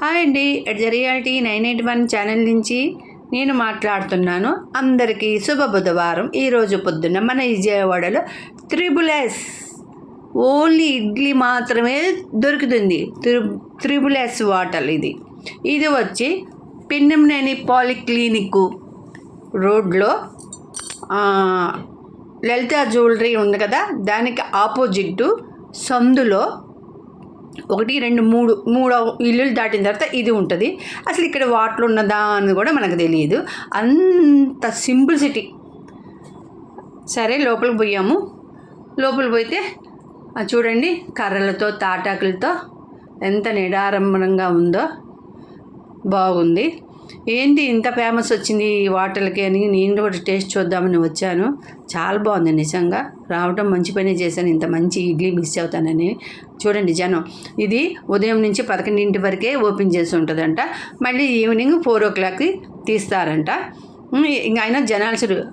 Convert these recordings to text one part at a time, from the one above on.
Hi అండి. At the reality nine eight one channel నుంచి నేను మాట్లాడుతున్నాను. అందరికీ శుభ బుధవారం. ఈరోజు పొద్దున్న మన విజయవాడలో త్రిబుల్ ఎస్ ఓన్లీ ఇడ్లీ మాత్రమే దొరుకుతుంది. త్రి త్రిబుల్ ఎస్ వాటర్ ఇది. ఇది వచ్చి పిన్నంనేని పాలిక్లినిక్ రోడ్లో లలిత జ్యువెలరీ ఉంది కదా? దానికి ఆపోజిట్ సందులో ఒకటి రెండు మూడు మూడో ఇల్లులు దాటిన తర్వాత ఇది ఉంటుంది. అసలు ఇక్కడ వాటర్ ఉన్నదా అని కూడా మనకు తెలియదు. అంత సింపుల్ సిటీ. సరే లోపలికి పోయాము. లోపలికి పోయితే చూడండి కర్రలతో తాటాకులతో ఎంత నిడారంభంగా ఉందో. బాగుంది. ఏంటి ఇంత ఫేమస్ వచ్చింది ఈ వాటర్కి అని నేను కూడా టేస్ట్ చూద్దామని వచ్చాను. చాలా బాగుంది నిజంగా. రావటం మంచి పని చేశాను. ఇంత మంచి ఇడ్లీ మిస్ అవుతానని. చూడండి జనం ఇది ఉదయం నుంచి పదకొండింటి వరకే ఓపెన్ చేసి ఉంటుందంట. మళ్ళీ ఈవినింగ్ ఫోర్ ఓ క్లాక్కి తీస్తారంట. ఇంకా ఇంక అయినా జనాలు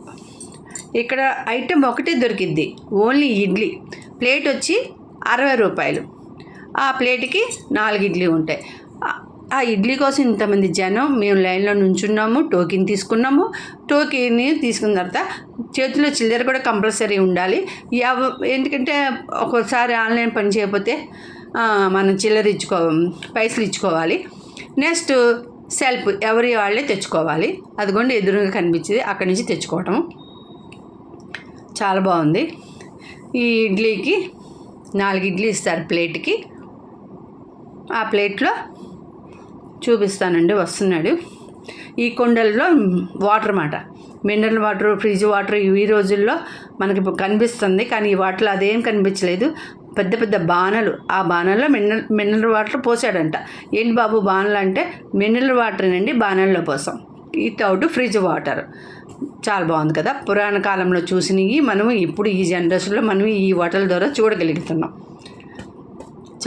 ఇక్కడ ఐటెం ఒకటే దొరికిద్ది. ఓన్లీ ఇడ్లీ. ప్లేట్ వచ్చి అరవై రూపాయలు. ఆ ప్లేట్కి నాలుగు ఇడ్లీ ఉంటాయి. ఆ- ఇడ్లీ కోసం ఇంతమంది జనం మేము లైన్లో నుంచున్నాము టోకెన్ తీసుకున్నాము. టోకెన్ తీసుకున్న తర్వాత చేతిలో చిల్లర కూడా కంపల్సరీ ఉండాలి. ఎవ ఎందుకంటే ఒక్కోసారి ఆన్లైన్ పని చేయకపోతే మనం చిల్లర ఇచ్చుకో పైసలు ఇచ్చుకోవాలి. నెక్స్ట్ సెల్ఫ్ ఎవరి వాళ్ళే తెచ్చుకోవాలి. అదిగోండి ఎదురుగా కనిపించింది. అక్కడి నుంచి తెచ్చుకోవటం. చాలా బాగుంది. ఈ ఇడ్లీకి నాలుగు ఇడ్లీ ఇస్తారు ప్లేట్కి. ఆ ప్లేట్లో చూపిస్తానండి వస్తున్నాడు. ఈ కుండల్లో వాటర్ మాట. మినరల్ వాటర్ ఫ్రిడ్జ్ వాటర్ ఈ రోజుల్లో మనకి కనిపిస్తుంది కానీ ఈ వాటర్లో అదేం కనిపించలేదు. పెద్ద పెద్ద బాణలు. ఆ బాణల్లో మినరల్ మినరల్ వాటర్ పోసాడంట. ఏంటి బాబు బాణలు అంటే మినరల్ వాటర్ అండి బాణల్లో పోసాం. Without fridge water. చాలా బాగుంది కదా. పురాణ కాలంలో చూసినవి మనం ఇప్పుడు ఈ జనరేషన్లో మనం ఈ వాటర్ ద్వారా చూడగలుగుతున్నాం.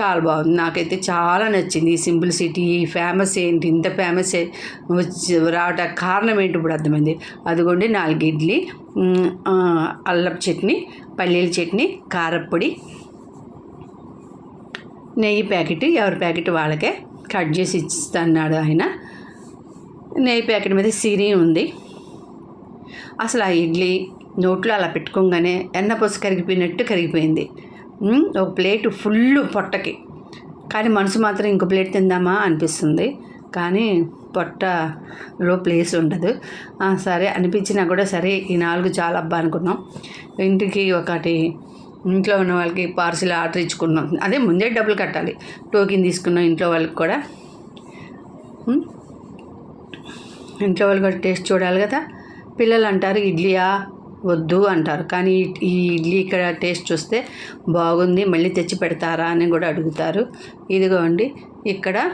చాలా బాగుంది. నాకైతే చాలా నచ్చింది ఈ సింపుల్ సిటీ ఈ ఫేమస్ ఏంటి ఇంత ఫేమస్ వచ్చి రావడానికి కారణం ఏంటి ఇప్పుడు అర్థమైంది. అదిగోండి నాలుగు ఇడ్లీ అల్లం అల్లపు చట్నీ పల్లీల చట్నీ కారప్పొడి నెయ్యి ప్యాకెట్ ఎవరి ప్యాకెట్ వాళ్ళకే కట్ చేసి ఇస్తున్నాడు ఆయన. నెయ్యి ప్యాకెట్ మీద సిరి ఉంది. అసలు ఆ ఇడ్లీ నోట్లో అలా పెట్టుకోగానే ఎన్న పొస కరిగిపోయినట్టు కరిగిపోయింది. ఒక ప్లేట్ ఫుల్ పొట్టకి. కానీ మనసు మాత్రం ఇంకో ప్లేట్ తిందామా అనిపిస్తుంది. కానీ పొట్టలో ప్లేస్ ఉండదు. సరే అనిపించినా కూడా సరే ఈ నాలుగు చాలా అబ్బా అనుకున్నాం. ఇంటికి ఒకటి ఇంట్లో ఉన్న వాళ్ళకి పార్సిల్ ఆర్డర్ ఇచ్చుకున్నాం. అదే ముందే డబ్బులు కట్టాలి. టోకెన్ తీసుకున్నాం ఇంట్లో వాళ్ళకి కూడా. ఇంట్లో వాళ్ళు కూడా టేస్ట్ చూడాలి కదా. పిల్లలు అంటారు ఇడ్లీయా? వద్దు అంటారు. కానీ ఈ- ఇడ్లీ ఇక్కడ టేస్ట్ చూస్తే బాగుంది మళ్ళీ తెచ్చి పెడతారా అని కూడా అడుగుతారు. ఇదిగోండి ఇక్కడ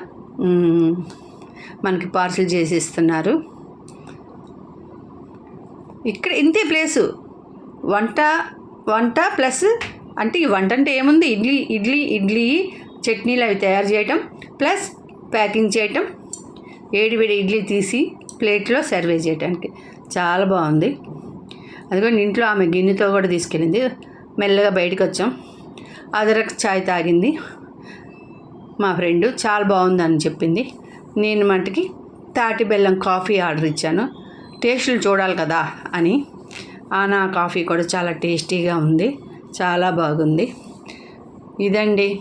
మనకి పార్సిల్ చేసి ఇస్తున్నారు. ఇక్కడ ఇంతే ప్లేసు. వంట వంట ప్లస్ అంటే ఈ వంట అంటే ఏముంది? ఇడ్లీ ఇడ్లీ ఇడ్లీ చట్నీలు అవి తయారు చేయటం ప్లస్ ప్యాకింగ్ చేయటం వేడి వేడి ఇడ్లీ తీసి ప్లేట్లో సర్వే చేయడానికి చాలా బాగుంది. అదిగోండి ఇంట్లో ఆమె గిన్నెతో కూడా తీసుకెళ్ళింది. మెల్లగా బయటకు వచ్చాం. అదరక్ చాయ్ తాగింది. మా ఫ్రెండ్ చాలా బాగుందని చెప్పింది. నేను మటుకి తాటి బెల్లం కాఫీ ఆర్డర్ ఇచ్చాను. టేస్టులు చూడాలి కదా అని. ఆ నా కాఫీ కూడా చాలా టేస్టీగా ఉంది. చాలా బాగుంది. ఇదండి.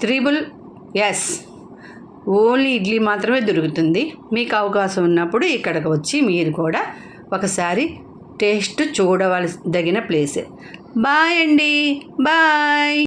Triple S. ఓన్లీ ఇడ్లీ మాత్రమే దొరుకుతుంది. మీకు అవకాశం ఉన్నప్పుడు ఇక్కడికి వచ్చి మీరు కూడా ఒకసారి టేస్ట్ చూడవలసి ప్లేస్ ప్లేసే. బాయ్ అండి. బాయ్.